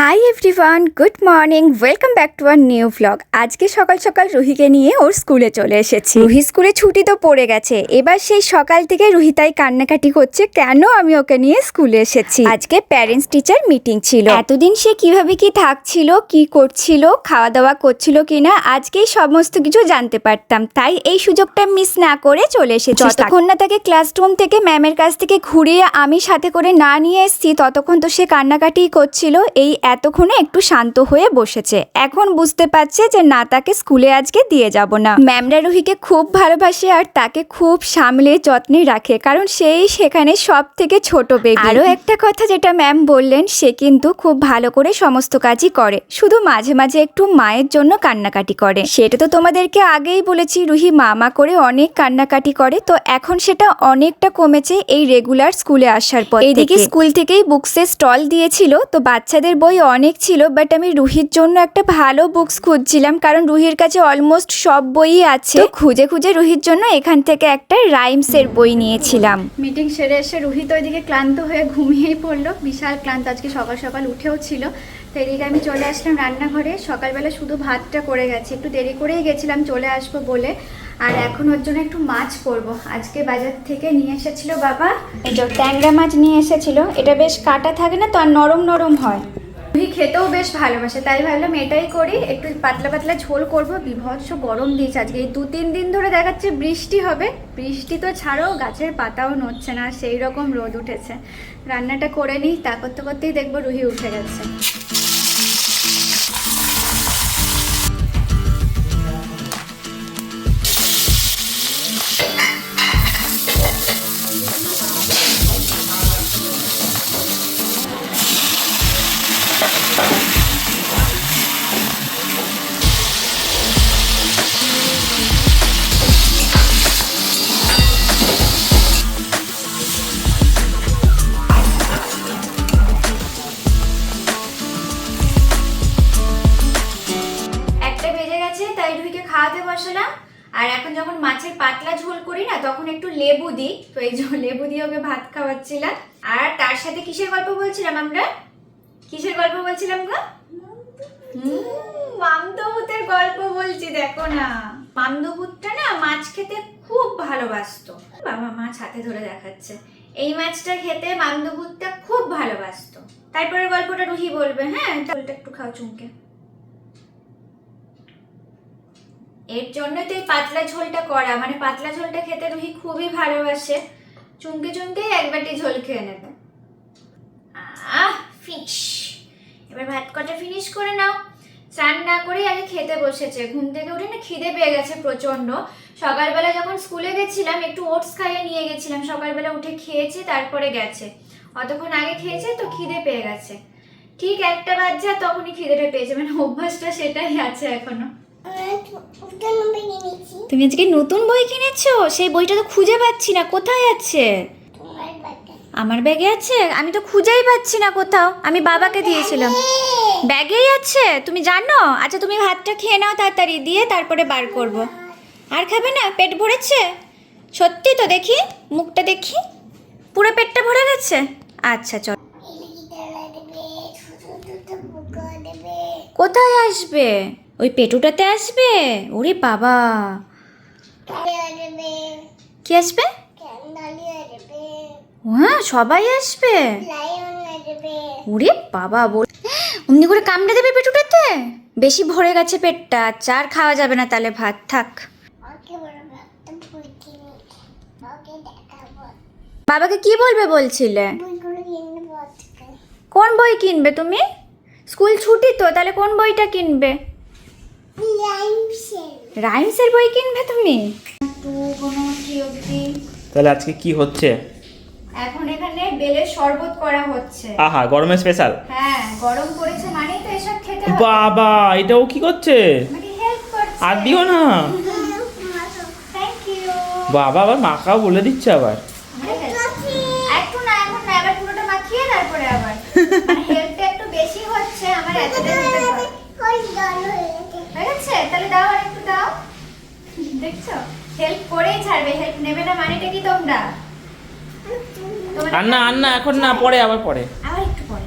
Hi everyone good morning welcome back to our new vlog আজকে সকাল সকাল রুহিকে নিয়ে ওর স্কুলে চলে এসেছি। রুহি স্কুলে ছুটি তো পড়ে গেছে। এবার সেই সকাল থেকে রুহি তাই কান্নাকাটি করছে কেন আমি ওকে নিয়ে স্কুলে এসেছি? আজকে প্যারেন্টস টিচার মিটিং ছিল। এতদিন সে কীভাবে কি থাকছিল কি করছিল খাওয়া দাওয়া করছিল কিনা আজকেই সমস্ত কিছু জানতে পারতাম। তাই এই সুযোগটা মিস না করে চলে এসেছি। যতক্ষণ না তাকে ক্লাসরুম থেকে ম্যামের কাছ থেকে ঘুরিয়ে আমি সাথে করে না নিয়ে এসেছি ততক্ষণ তো সে কান্নাকাটিই করছিল। এই এতক্ষণে একটু শান্ত হয়ে বসেছে। এখন বুঝতে পারছে যে না তাকে স্কুলে আজকে দিয়ে যাব না। ম্যামরা রুহিকে খুব ভালোবাসে আর তাকে খুব সামলে যত্নে রাখে কারণ সেই সেখানে সব থেকে ছোট বেবি। আরও একটা কথা যেটা ম্যাম বললেন সে কিন্তু খুব ভালো করে সমস্ত কাজই করে শুধু মাঝে মাঝে একটু মায়ের জন্য কান্নাকাটি করে। সেটা তো তোমাদেরকে আগেই বলেছি রুহি মামা করে অনেক কান্নাকাটি করে তো এখন সেটা অনেকটা কমেছে এই রেগুলার স্কুলে আসার পর এদিকে স্কুল থেকেই বুকসের স্টল দিয়েছিল তো বাচ্চাদের বই অনেক ছিল বাট আমি রুহির জন্য একটা ভালো বুকস খুঁজছিলাম, কারণ রুহির কাছে অলমোস্ট সব বইই আছে। তো খুঁজে খুঁজে রুহির জন্য এখান থেকে একটা রাইমসের বই নিয়েছিলাম। মিটিং সেরে এসে রোহিত ওইদিকে ক্লান্ত হয়ে ঘুমিয়েই পড়ল, বিশাল ক্লান্ত, আজকে সকাল সকাল উঠেও ছিল। তো এদিকে আমি চলে আসলাম রান্নাঘরে, সকালবেলা শুধু ভাতটা করে গেছি, একটু দেরি করেই গেছিলাম চলে আসব বলে। আর এখন ওর জন্য একটু মাছ করব, আজকে বাজার থেকে নিয়ে এসেছিল বাবা। এই যে ট্যাংরা মাছ নিয়ে এসেছিল, এটা বেশ কাটা থাকে না তো, আর নরম নরম হয়। রুহি খেতেও বেশ ভালোবাসে, তাই ভাবলাম এটাই করি, একটু পাতলা পাতলা ঝোল করব, বিভৎস গরম দিয়েছে আজকে, এই দু তিন দিন ধরে দেখাচ্ছে বৃষ্টি হবে, বৃষ্টি তো ছাড়াও গাছের পাতাও নড়ছে না সেই রকম রোদ উঠেছে, রান্নাটা করে নিই, তা করতে করতেই দেখব রুহি উঠে গেছে। খাওয়াতে বসালাম আর এখন যখন মাছের পাতলা ঝোল করি না, তখন একটু লেবু দিই। তো এই লেবু দিয়ে ওকে ভাত খাওয়াচ্ছিলাম। আর তার সাথে কিসের গল্প বলছিলাম আমরা? কিসের গল্প বলছিলাম গো? মামদভূতের গল্প বলছি, দেখো না। মামদভূতটা না মাছ খেতে খুব ভালোবাসতো। বাবা মাছ হাতে ধরে দেখাচ্ছে। এই মাছটা খেতে মামদভূতটা খুব ভালোবাসতো। তারপরে গল্পটা রুহি বলবে হ্যাঁ? ঝোলটা একটু খাও চুমকে। এর জন্য তো এই পাতলা ঝোলটা করা। মানে পাতলা ঝোলটা খেতে রুহি খুবই ভালোবাসে। চুমকে চুমকেই এক বাটি ঝোল খেয়ে নেবে। ফিনিশ এবার ভাত কটা ফিনিশ করে নাও। স্নান না করে আগে খেতে বসেছে। ঘুম থেকে উঠে না খিদে পেয়ে গেছে প্রচণ্ড সকালবেলা যখন স্কুলে গেছিলাম, একটু ওটস খাইয়ে নিয়ে গেছিলাম। সকালবেলা উঠে খেয়েছে, তারপরে গেছে। অতক্ষণ আগে খেয়েছে তো খিদে পেয়ে গেছে। ঠিক একটা বাচ্চা তখনই খিদেটা পেয়েছে। মানে অভ্যাসটা সেটাই আছে এখনও। তুমি আজকে নতুন বই কিনেছো? সেই বইটা তো খুঁজে পাচ্ছি না। কোথায় আছে? আমার ব্যাগে আছে? আমি তো খুঁজেই পাচ্ছি না কোথাও। আমি বাবাকে দিয়েছিলাম। ব্যাগেই আছে? তুমি জানো? আচ্ছা তুমি ভাতটা খেয়ে নাও তাড়াতাড়ি। দিয়ে তারপরে বার করব। আর খাবে না? পেট ভরেছে? সত্যি তো দেখি? মুখটা দেখি? পুরো পেটটা ভরে গেছে? আচ্ছা চল। কোথায় আসবে? ওই পেটুটাতে আসবে? ওরে বাবা। কি আসবে? হ্যাঁ সবাই আসবে? ওরে বাবা বল। অমনি করে কামড়ে দেবে পেটুটাতে? বেশি ভরে গেছে পেটটা আচ্ছা আর খাওয়া যাবে না তাহলে ভাত থাক। বাবাকে কি বলবে বলছিলে? কোন বই কিনবে তুমি? স্কুল ছুটি তো তাহলে কোন বইটা কিনবে? রাইমসের বই কিনবে তুমি? তাহলে আজকে কি হচ্ছে? এখন এখানে বেলের শরবত করা হচ্ছে। আহা গরমের স্পেশাল হ্যাঁ গরম পড়েছে মানেই তো এসব খেতে হবে। বাবা এটাও কি করছে? করছে। আর দিও না। বাবা আবার মাখাও বলে দিচ্ছে আবার। একটু না এখন না এবার পুরোটা মাখিয়ে তারপরে আবার। মানে একটু বেশি হচ্ছে আমার এতটা ঠিক আছে তাহলে দাও আর একটু দাও। দেখছ? হেল্প করেই ছাড়বে হেল্প নেবে না মানেটা কি তোমরা? আন্না আন্না এখন না পরে আবার পরে। আবার একটু পরে।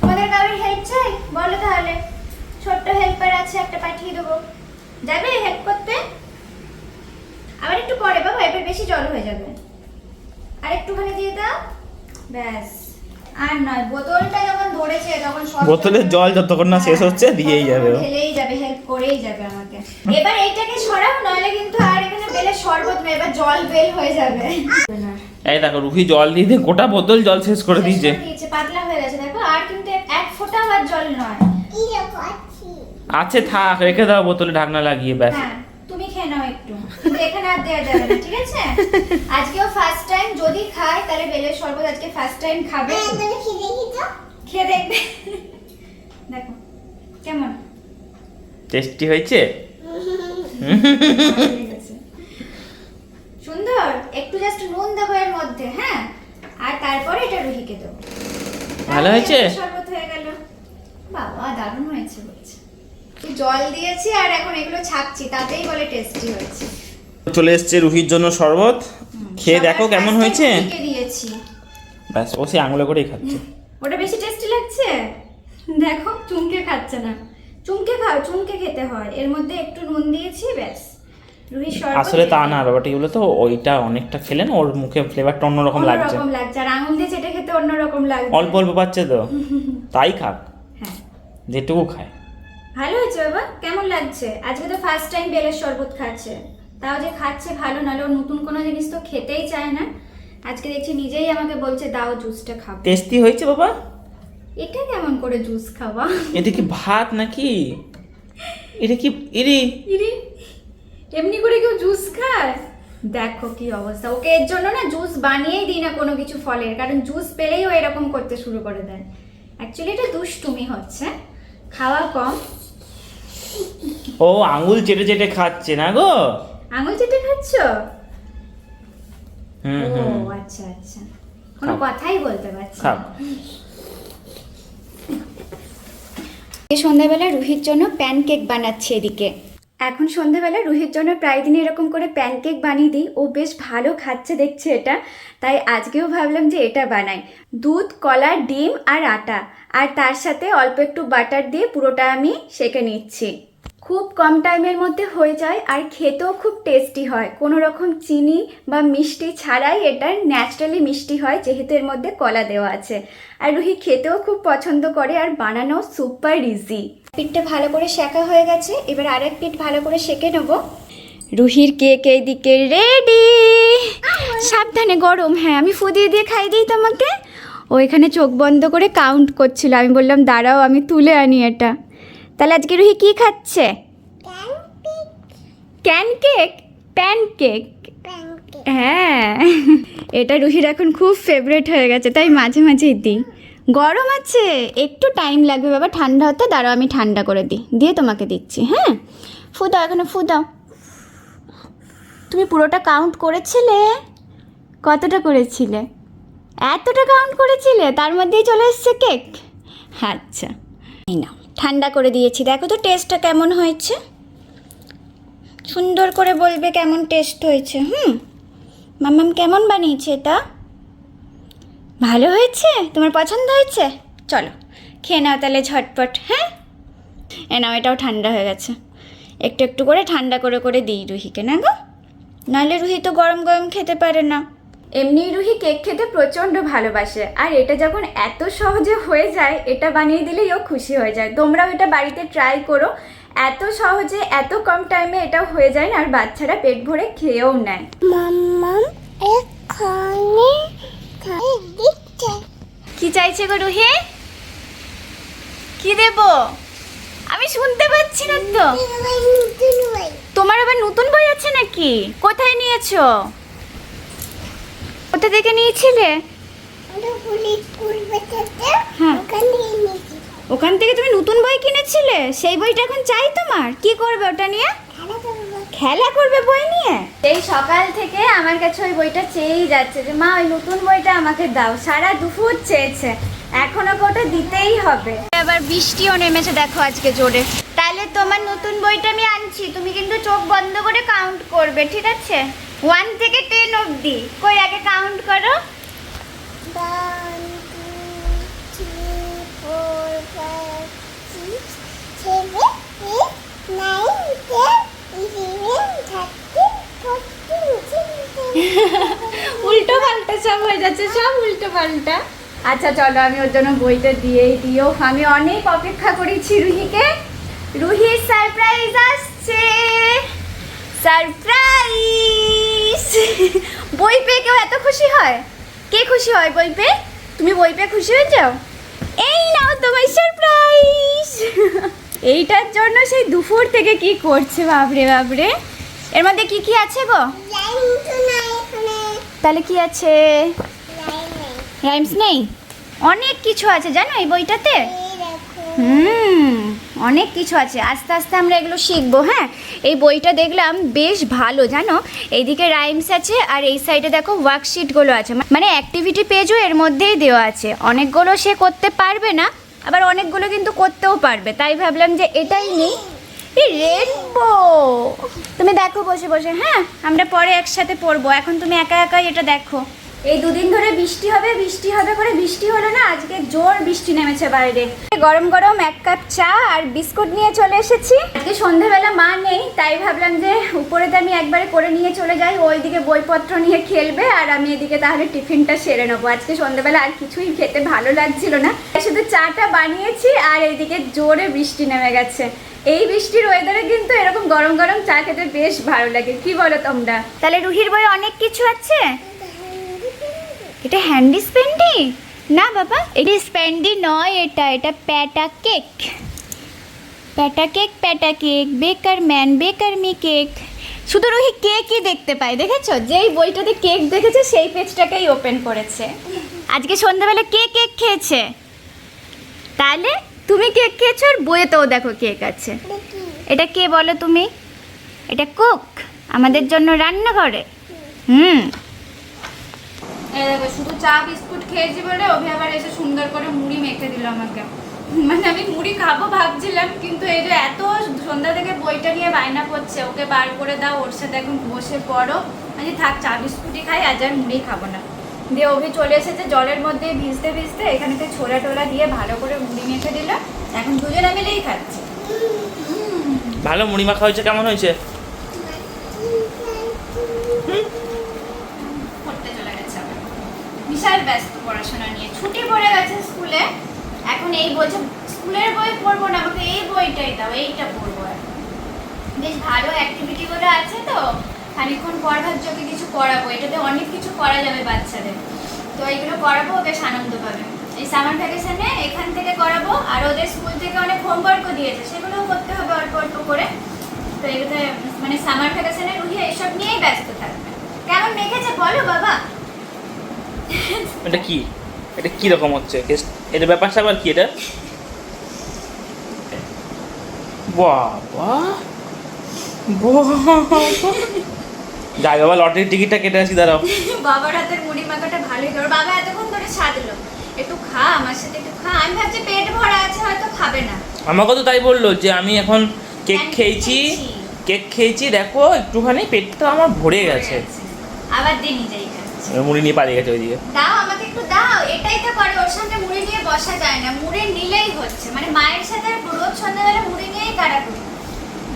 তোমাদের কারোর হেল্প চাই? বলো তাহলে। ছোট্ট হেল্পার আছে একটা পাঠিয়ে দেবো। যাবে হেল্প করতে? আবার একটু পরে বাবা এবার বেশি জল হয়ে যাবে। আর একটুখানি দিয়ে দাও। ব্যাস। আর নয় বোতলটা যখন ধরেছে তখন বোতলের জল যতক্ষণ না শেষ হচ্ছে দিয়েই যাবে। ঢেলেই যাবে হেল্প করেই যাবে আমাকে। এবার এইটাকে সরাও নইলে কিন্তু আর এখানে বেলে শরবত না এবার জল বেল হয়ে যাবে। এই দেখো রুহি জল দিয়ে গোটা বোতল জল শেষ করে দিয়েছে। পাতলা হয়ে গেছে দেখো আর কিন্তু এক ফোঁটাও আর জল নয়। আছে থাক রেখে দাও বোতলে ঢাকনা লাগিয়ে ব্যাস। হ্যাঁ তুমি খেয়ে নাও একটু। এখানে আর দেওয়া যাবে না ঠিক আছে? আজকেও ফার্স্ট টাইম যদি খায় তাহলে বেলের শরবত আজকে ফার্স্ট টাইম খাবে। খেয়ে দেখবে। দেখো কেমন? টেস্টি হয়েছে? সুন্দর? একটু জাস্ট নুন দেবো এর মধ্যে হ্যাঁ? আর তারপরে এটা রুহিকে দেবো। ভালো হয়েছে? শরবত হয়ে গেল। বাবা দারুণ হয়েছে বলছে। জল দিয়েছি আর এখন এগুলো ছাকছি তাতেই বলে টেস্টি হয়েছে। চলে এসছে রুহির জন্য শরবত। খেয়ে দেখো কেমন হয়েছে। ব্যাস ও সে আঙুলে করেই খাচ্ছে। ওটা বেশি টেস্টি লাগছে? দেখো চুমকে খাচ্ছে না। চুমকে খাও চুমকে খেতে হয়। এর মধ্যে একটু নুন দিয়েছি ব্যাস। আসলে তা না ব্যাপারটা কি বলতো ওইটা অনেকটা খেলে না ওর মুখে ফ্লেভারটা অন্যরকম লাগছে। লাগছে আর আঙুল দিয়ে চেটে খেতে অন্যরকম লাগছে। অল্প অল্প পাচ্ছে তো। তাই খাক। হ্যাঁ। যেটুকু খায়। ভালো হয়েছে বাবা কেমন লাগছে? আজকে তো ফার্স্ট টাইম বেলের শরবত খাচ্ছে। তাও যে খাচ্ছে ভালো নাহলে নতুন কোনো জিনিস তো খেতেই চায় না। আজকে দেখছি নিজেই আমাকে বলছে দাও জুসটা খাব। টেস্টি হয়েছে বাবা? এটা কেমন করে জুস খাওয়া? এটা কি ভাত নাকি? এটা কি এরে ইরে? এমনি করে কেউ জুস খায়? দেখো কি অবস্থা। ওকে এর জন্য না জুস বানিয়েই দিই না কোনো কিছু ফলের কারণ জুস পেলেই ও এরকম করতে শুরু করে দেয়। অ্যাকচুয়ালি এটা দুষ্টুমি হচ্ছে। খাওয়া কম। ও আঙুল চেটে চেটে খাচ্ছে না গো? আঙুল চেটে খাচ্ছ? ও আচ্ছা আচ্ছা। কোনো কথাই বলতে পারছি সন্ধ্যাবেলা রুহির জন্য প্যানকেক বানাচ্ছি এদিকে। এখন সন্ধ্যাবেলা রুহির জন্য প্রায় দিন এরকম করে প্যানকেক বানিয়ে দিই। ও বেশ ভালো খাচ্ছে দেখছে এটা। তাই আজকেও ভাবলাম যে এটা বানাই। দুধ কলা ডিম আর আটা। আর তার সাথে অল্প একটু বাটার দিয়ে পুরোটা আমি সেঁকে নিচ্ছি। খুব কম টাইমের মধ্যে হয়ে যায় আর খেতেও খুব টেস্টি হয়। কোনো রকম চিনি বা মিষ্টি ছাড়াই এটা ন্যাচারালি মিষ্টি হয় যেহেতু এর মধ্যে কলা দেওয়া আছে। আর রুহি খেতেও খুব পছন্দ করে আর বানানো সুপার ইজি পিঠটা ভালো করে শেখা হয়ে গেছে এবার আরেক পিঠ ভালো করে সেঁকে নেব। রুহির কেক এইদিকে রেডি সাবধানে গরম হ্যাঁ আমি ফুদিয়ে দিয়ে খাই দিই তোমাকে। ও এখানে চোখ বন্ধ করে কাউন্ট করছিল আমি বললাম দাঁড়াও আমি তুলে আনি এটা। তাহলে আজকে রুহি কি খাচ্ছে? ক্যান কেক প্যান কেক হ্যাঁ। এটা রুহির এখন খুব ফেভারিট হয়ে গেছে তাই মাঝে মাঝেই দিই। গরম আছে একটু টাইম লাগবে বাবা ঠান্ডা হতে দাঁড়াও আমি ঠান্ডা করে দিই। দিয়ে তোমাকে দিচ্ছি হ্যাঁ? ফু দাও এখানে ফু দাও। তুমি পুরোটা কাউন্ট করেছিলে? কতটা করেছিলে? এতটা কাউন্ট করেছিলে? তার মধ্যেই চলে এসছে কেক আচ্ছা এই নাও। ঠান্ডা করে দিয়েছি। দেখো তো টেস্টটা কেমন হয়েছে? সুন্দর করে বলবে কেমন টেস্ট হয়েছে, হুম? মাম্মাম কেমন বানিয়েছে এটা? ভালো হয়েছে? তোমার পছন্দ হয়েছে? চলো, খেয়ে নাও তাহলে ঝটপট হ্যাঁ? এ নাও, এটাও ঠান্ডা হয়ে গেছে। একটু একটু করে ঠান্ডা করে করে দিই রুহিকে, না গো? নাহলে রুহি তো গরম গরম খেতে পারে না। এমনি রুহি কেক খেতে প্রচণ্ড ভালোবাসে আর এটা যখন এত সহজে হয়ে যায় এটা বানিয়ে দিলেই ও খুশি হয়ে যায়। তোমরাও এটা বাড়িতে ট্রাই করো। এত সহজে এত কম টাইমে এটা হয়ে যায় না আর বাচ্চারা পেট ভরে খেয়েও নেয়। কি চাইছে গো রুহি? কি দেব? আমি শুনতে পাচ্ছি না তো। তোমার আবার নতুন বই আছে নাকি? কোথায় নিয়েছো? কোথা থেকে নিয়েছিলে? হ্যাঁ। ওখানে এনেছি ওখান থেকে তুমি নতুন বই কিনেছিলে? সেই বইটা এখন চাই তোমার। কি করবে ওটা নিয়ে? খেলা করবে। বই নিয়ে? এই সকাল থেকে আমার কাছে ওই বইটা চেয়েই যাচ্ছে যে মা ওই নতুন বইটা আমাকে দাও। সারা দুপুর চেয়েছে। এখনও ওটা দিতেই হবে। আবার বৃষ্টিও নেমেছে দেখো আজকে জোরে। তাহলে তোমার নতুন বইটা আমি আনছি। তুমি কিন্তু চোখ বন্ধ করে কাউন্ট করবে ঠিক আছে? ওয়ান থেকে টেন অবধি। কই আগে কাউন্ট করো। উল্টো পাল্টা সব হয়ে যাচ্ছে সব উল্টো পাল্টা আচ্ছা চলো আমি ওর জন্য বইটা দিয়েই দিও আমি অনেক অপেক্ষা করেছি রুহিকে রুহির সারপ্রাইজ আসছে সারপ্রাইজ বই পেয়ে কেউ এত খুশি হয়? কে খুশি হয় বই পেয়ে? তুমি বই পেয়ে খুশি হয়ে যাও। এই নাও তোমার সারপ্রাইজ এইটার জন্য সেই দুপুর থেকে কি করছে বাবরে বাবরে এর মধ্যে কি কি আছে গো? তাহলে কি আছে? রাইমস নেই। অনেক কিছু আছে জানো এই বইটাতে? হুম। অনেক কিছু আছে। আস্তে আস্তে আমরা এগুলো শিখব হ্যাঁ? এই বইটা দেখলাম, বেশ ভালো, জানো? এইদিকে রাইমস আছে আর এই সাইডে দেখো ওয়ার্কশিটগুলো আছে। মানে অ্যাক্টিভিটি পেজও এর মধ্যেই দেওয়া আছে। অনেকগুলো সে করতে পারবে না, আবার অনেকগুলো কিন্তু করতেও পারবে। তাই ভাবলাম যে এটাই নেই। রেনবো তুমি দেখো বসে বসে হ্যাঁ? আমরা পরে একসাথে পড়ব। এখন তুমি একা একাই এটা দেখো। এই দুদিন ধরে বৃষ্টি হবে বৃষ্টি হবে করে বৃষ্টি হলো না, আজকে জোর বৃষ্টি নেমেছে বাইরে। গরম গরম এক কাপ চা আর বিস্কুট নিয়ে চলে এসেছি। আজকে সন্ধ্যাবেলা মা নেই, তাই ভাবলাম যে উপরেতে আমি একবারে করে নিয়ে চলে যাই ওইদিকে বইপত্র নিয়ে খেলবে আর আমি এদিকে তাহলে টিফিনটা সেরে নেব। আজকে সন্ধ্যাবেলা আর কিছুই খেতে ভালো লাগছিল না। শুধু চাটা বানিয়েছি আর এইদিকে জোরে বৃষ্টি নেমে গেছে। এই বৃষ্টির ওয়েদারে কিন্তু এরকম গরম গরম চা খেতে বেশ ভালো লাগে। কি বলো তোমরা? তাহলে রুহির বই অনেক কিছু আছে? এটা হ্যান্ডি স্পেন্ডি না বাবা এটা স্পেন্ডি নয় এটা এটা pat a cake. Pat a cake pat a cake baker man baker me cake. শুধু রুহি কেকই দেখতে পাই দেখেছ? যেই বইটাতে কেক দেখেছে সেই পেজটাকেই ওপেন করেছে। আজকে সন্ধ্যাবেলা কে কেক খেয়েছে? তাহলে তুমি কেক খেয়েছো আর বইয়েতেও দেখো কেক আছে। এটা কে? বলো তুমি? এটা কুক আমাদের জন্য রান্না করে হুম। দেখো, শুধু চা, বিস্কুট খেয়েছি বলে অভি আবার এসে সুন্দর করে মুড়ি মেখে দিল আমাকে। মানে আমি মুড়ি খাব ভাবছিলাম, কিন্তু এই যে এত সন্ধ্যা থেকে বইটা নিয়ে বায়না করছে, ওকে বার করে দাও, ওর সাথে এখন বসে পড়ো। মানে থাক, চা, বিস্কুটই খাই, আজ আর মুড়ি খাব না। দিয়ে অভি চলে এসেছে, জলের মধ্যে ভিজতে ভিজতে এখানেতে ছোলা টোলা দিয়ে ভালো করে মুড়ি মেখে দিল। এখন দুজনে মিলেই খাচ্ছি। ভালো মুড়ি মাখা হয়েছে, কেমন হয়েছে? বিশাল ব্যস্ত, পড়াশোনা নিয়ে। ছুটি পড়ে গেছে স্কুলে, এখন এই বলছে স্কুলের বই পড়ব না, আমাকে এই বইটাই দাও, এইটা পড়ব বেশ ভালো অ্যাক্টিভিটিগুলো আছে তো, খানিকক্ষণ পর ভাবছি কিছু করাবো এটাতে অনেক কিছু করা যাবে বাচ্চাদের। তো এইগুলো করাবো, বেশ আনন্দ পাবে। এই সামার ভ্যাকেশনে এখান থেকে করাবো, আর ওদের স্কুল থেকে অনেক হোমওয়ার্কও দিয়েছে, সেগুলোও করতে হবে অল্প অল্প করে। তো এগুলোতে মানে সামার ভ্যাকেশনে রুহি এইসব নিয়েই ব্যস্ত থাকবে। কেমন মেখেছে বলো বাবা? এটা কি? এটা কি রকম হচ্ছে? এটা ব্যাপারটা আবার কি এটা? বাবা। যাই বাবা লটারির টিকিটটা কেটে আসি দাঁড়াও। বাবার হাতের মুড়ি মাখাটা ভালোই তোর বাবা এতক্ষণ ধরে সাজলো একটু খা আমার সাথে একটু খা। আমি ভাবছি পেট ভরা আছে হয়তো খাবে না। আমাকে তো তাই বলল যে আমি এখন কেক খেয়েছি। কেক খেয়েছি দেখো একটুখানি পেটটা আমার ভরে গেছে। আবার খাচ্ছে এবার মুড়ি নিয়ে পালিয়ে গেছে ওইদিকে। দাও আমাকে একটু দাও এটাই তো করে ওর সামনে মুড়ি নিয়ে বসা যায় না মুড়ি নিলেই হচ্ছে। মানে মায়ের সাথে আর রোজ সন্ধ্যাবেলা মুড়ি নিয়েই কাটাকুটি।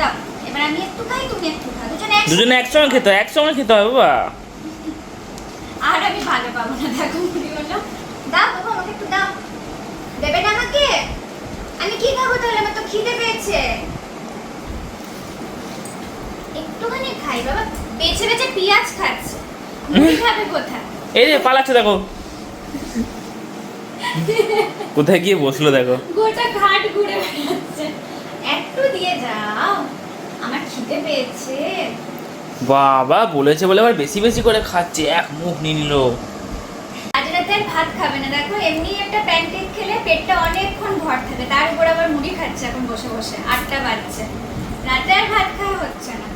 দাও এবার আমি একটু খাই তুমি একটু খাও দুজনে দুজনে একসঙ্গে খেতে হয় একসঙ্গে খেতে হয় বাবা। আর আমি ভালো পাবো না দেখো মুড়ি হলো। দাও বাবা আমাকে একটু দাও। দেবে না আমাকে? আমি কি খাব তাহলে? আমার তো খিদে পেয়েছে। একটুখানি খাই বাবা বেছে বেছে পেঁয়াজ খাচ্ছে। এই যে পালাচ্ছে দেখো। কোথায় গিয়ে বসল দেখো। গোটা ঘাট ঘুরে বেড়াচ্ছে। একটু দিয়ে যাও। আমার খিদে পেয়েছে। বাবা বলেছে বলে আবার বেশি বেশি করে খাচ্ছে। এক মুখ নিল। আজ রাতে ভাত খাবে না দেখো। এমনি একটা প্যানকেক খেলে পেটটা অনেকক্ষণ ভর থাকে। তার উপর আবার মুড়ি খাচ্ছে এখন বসে বসে। আটটা বাজছে। রাতে আর ভাত খাওয়া হচ্ছে না।